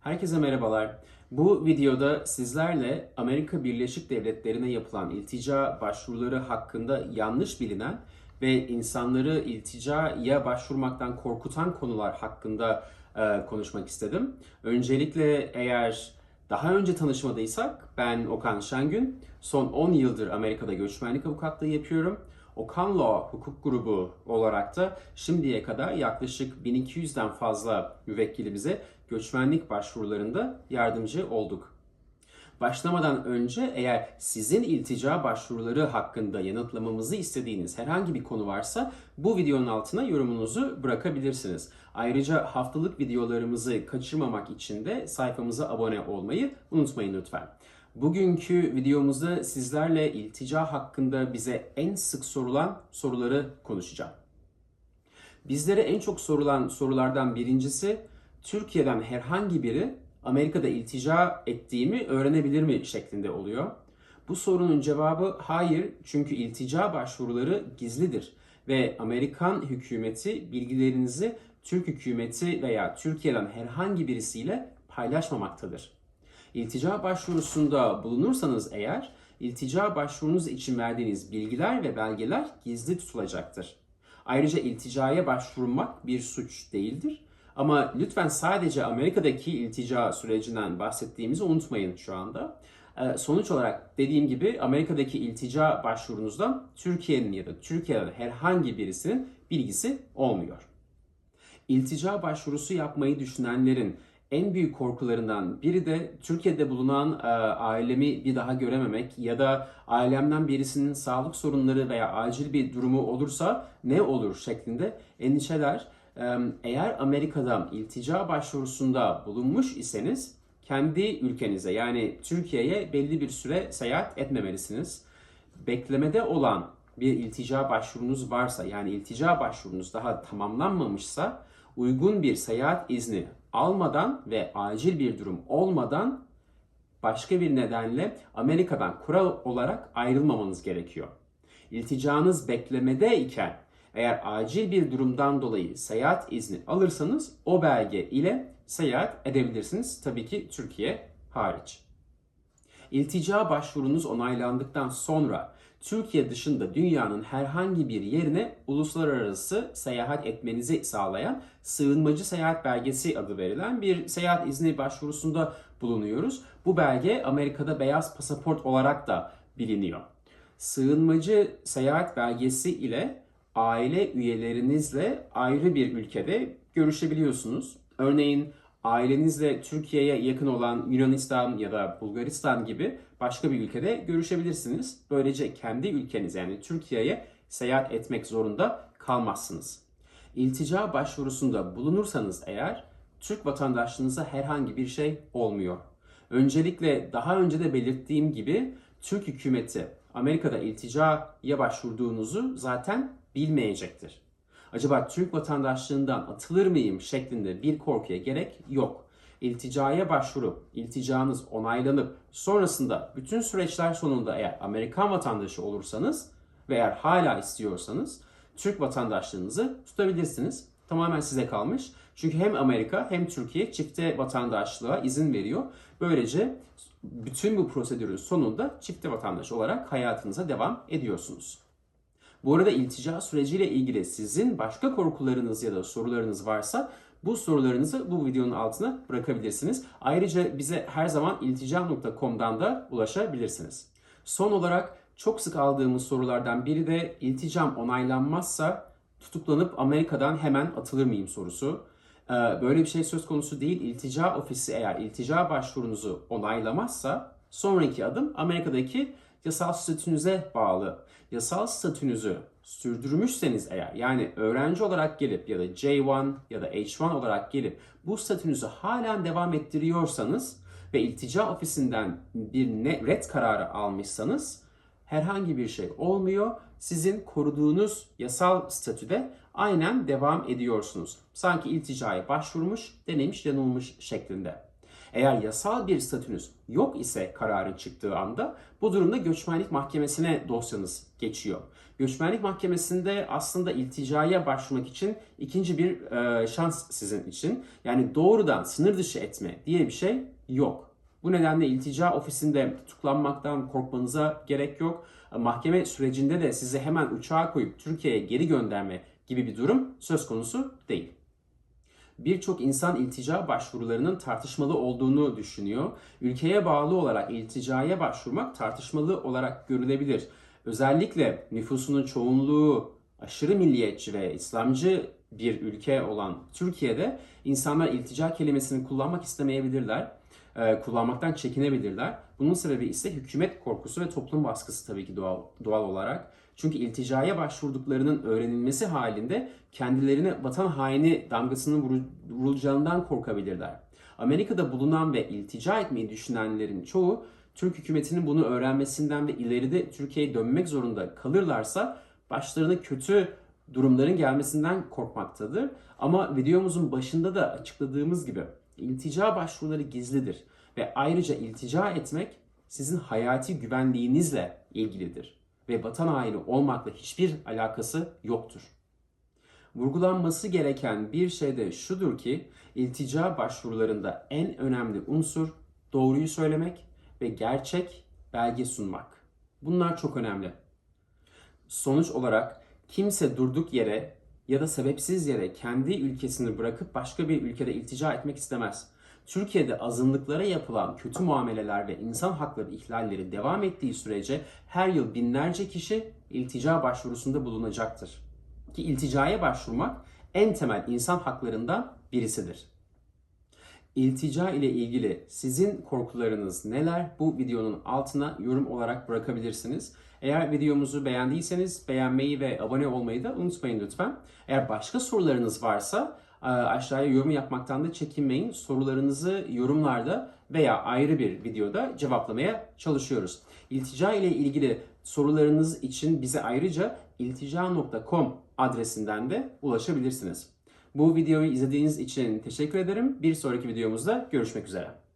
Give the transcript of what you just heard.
Herkese merhabalar. Bu videoda sizlerle Amerika Birleşik Devletleri'ne yapılan iltica başvuruları hakkında yanlış bilinen ve insanları ilticaya başvurmaktan korkutan konular hakkında e, konuşmak istedim. Öncelikle eğer daha önce tanışmadıysak ben Okan Şengün. Son 10 yıldır Amerika'da göçmenlik avukatlığı yapıyorum. Okan Law hukuk grubu olarak da şimdiye kadar yaklaşık 1200'den fazla müvekkilimize göçmenlik başvurularında yardımcı olduk. Başlamadan önce eğer sizin iltica başvuruları hakkında yanıtlamamızı istediğiniz herhangi bir konu varsa bu videonun altına yorumunuzu bırakabilirsiniz. Ayrıca haftalık videolarımızı kaçırmamak için de sayfamıza abone olmayı unutmayın lütfen. Bugünkü videomuzda sizlerle iltica hakkında bize en sık sorulan soruları konuşacağım. Bizlere en çok sorulan sorulardan birincisi Türkiye'den herhangi biri Amerika'da iltica ettiğimi öğrenebilir mi şeklinde oluyor. Bu sorunun cevabı hayır çünkü iltica başvuruları gizlidir ve Amerikan hükümeti bilgilerinizi Türk hükümeti veya Türkiye'den herhangi birisiyle paylaşmamaktadır. İltica başvurusunda bulunursanız eğer, iltica başvurunuz için verdiğiniz bilgiler ve belgeler gizli tutulacaktır. Ayrıca ilticaya başvurmak bir suç değildir. Ama lütfen sadece Amerika'daki iltica sürecinden bahsettiğimizi unutmayın şu anda. Ee, Sonuç olarak dediğim gibi Amerika'daki iltica başvurunuzda Türkiye'nin ya da Türkiye'den herhangi birisinin bilgisi olmuyor. İltica başvurusu yapmayı düşünenlerin en büyük korkularından biri de Türkiye'de bulunan e, ailemi bir daha görememek ya da ailemden birisinin sağlık sorunları veya acil bir durumu olursa ne olur şeklinde endişeler. E, eğer Amerika'da iltica başvurusunda bulunmuş iseniz kendi ülkenize yani Türkiye'ye belli bir süre seyahat etmemelisiniz. Beklemede olan bir iltica başvurunuz varsa yani iltica başvurunuz daha tamamlanmamışsa uygun bir seyahat izni almadan ve acil bir durum olmadan başka bir nedenle Amerika'dan kural olarak ayrılmamanız gerekiyor. İlticanız beklemede iken eğer acil bir durumdan dolayı seyahat izni alırsanız o belge ile seyahat edebilirsiniz. Tabii ki Türkiye hariç. İltica başvurunuz onaylandıktan sonra Türkiye dışında dünyanın herhangi bir yerine uluslararası seyahat etmenizi sağlayan sığınmacı seyahat belgesi adı verilen bir seyahat izni başvurusunda bulunuyoruz. Bu belge Amerika'da beyaz pasaport olarak da biliniyor. Sığınmacı seyahat belgesi ile aile üyelerinizle ayrı bir ülkede görüşebiliyorsunuz. Örneğin ailenizle Türkiye'ye yakın olan Yunanistan ya da Bulgaristan gibi başka bir ülkede görüşebilirsiniz. Böylece kendi ülkeniz yani Türkiye'ye seyahat etmek zorunda kalmazsınız. İltica başvurusunda bulunursanız eğer Türk vatandaşlığınıza herhangi bir şey olmuyor. Öncelikle daha önce de belirttiğim gibi Türk hükümeti Amerika'da ilticaya başvurduğunuzu zaten bilmeyecektir. Acaba Türk vatandaşlığından atılır mıyım şeklinde bir korkuya gerek yok. İlticaya başvurup ilticanız onaylanıp sonrasında bütün süreçler sonunda eğer Amerikan vatandaşı olursanız ve eğer hala istiyorsanız Türk vatandaşlığınızı tutabilirsiniz. Tamamen size kalmış. Çünkü hem Amerika hem Türkiye çifte vatandaşlığa izin veriyor. Böylece bütün bu prosedürün sonunda çifte vatandaş olarak hayatınıza devam ediyorsunuz. Bu arada iltica süreciyle ilgili sizin başka korkularınız ya da sorularınız varsa bu sorularınızı bu videonun altına bırakabilirsiniz. Ayrıca bize her zaman ilticam.com'dan da ulaşabilirsiniz. Son olarak çok sık aldığımız sorulardan biri de ilticam onaylanmazsa tutuklanıp Amerika'dan hemen atılır mıyım sorusu. Ee, Böyle bir şey söz konusu değil. İltica ofisi eğer iltica başvurunuzu onaylamazsa sonraki adım Amerika'daki yasal statünüze bağlı. Yasal statünüzü sürdürmüşseniz eğer yani öğrenci olarak gelip ya da J1 ya da H1 olarak gelip bu statünüzü halen devam ettiriyorsanız ve iltica ofisinden bir red kararı almışsanız herhangi bir şey olmuyor. Sizin koruduğunuz yasal statüde aynen devam ediyorsunuz. Sanki ilticaya başvurmuş, denemiş, yanılmış şeklinde. Eğer yasal bir statünüz yok ise kararın çıktığı anda bu durumda göçmenlik mahkemesine dosyanız geçiyor. Göçmenlik mahkemesinde aslında ilticaya başvurmak için ikinci bir e, şans sizin için. Yani doğrudan sınır dışı etme diye bir şey yok. Bu nedenle iltica ofisinde tutuklanmaktan korkmanıza gerek yok. Mahkeme sürecinde de sizi hemen uçağa koyup Türkiye'ye geri gönderme gibi bir durum söz konusu değil. Birçok insan iltica başvurularının tartışmalı olduğunu düşünüyor. Ülkeye bağlı olarak ilticaya başvurmak tartışmalı olarak görülebilir. Özellikle nüfusunun çoğunluğu aşırı milliyetçi ve İslamcı bir ülke olan Türkiye'de insanlar iltica kelimesini kullanmak istemeyebilirler. Ee, kullanmaktan çekinebilirler. Bunun sebebi ise hükümet korkusu ve toplum baskısı tabii ki doğal, doğal olarak. Çünkü ilticaya başvurduklarının öğrenilmesi halinde kendilerine vatan haini damgasının vurulacağından korkabilirler. Amerika'da bulunan ve iltica etmeyi düşünenlerin çoğu Türk hükümetinin bunu öğrenmesinden ve ileride Türkiye'ye dönmek zorunda kalırlarsa başlarına kötü durumların gelmesinden korkmaktadır. Ama videomuzun başında da açıkladığımız gibi iltica başvuruları gizlidir ve ayrıca iltica etmek sizin hayati güvenliğinizle ilgilidir ve vatan haini olmakla hiçbir alakası yoktur. Vurgulanması gereken bir şey de şudur ki iltica başvurularında en önemli unsur doğruyu söylemek ve gerçek belge sunmak. Bunlar çok önemli. Sonuç olarak kimse durduk yere ya da sebepsiz yere kendi ülkesini bırakıp başka bir ülkede iltica etmek istemez. Türkiye'de azınlıklara yapılan kötü muameleler ve insan hakları ihlalleri devam ettiği sürece her yıl binlerce kişi iltica başvurusunda bulunacaktır. Ki ilticaya başvurmak en temel insan haklarından birisidir. İltica ile ilgili sizin korkularınız neler? Bu videonun altına yorum olarak bırakabilirsiniz. Eğer videomuzu beğendiyseniz beğenmeyi ve abone olmayı da unutmayın lütfen. Eğer başka sorularınız varsa aşağıya yorum yapmaktan da çekinmeyin. Sorularınızı yorumlarda veya ayrı bir videoda cevaplamaya çalışıyoruz. İltica ile ilgili sorularınız için bize ayrıca iltica.com adresinden de ulaşabilirsiniz. Bu videoyu izlediğiniz için teşekkür ederim. Bir sonraki videomuzda görüşmek üzere.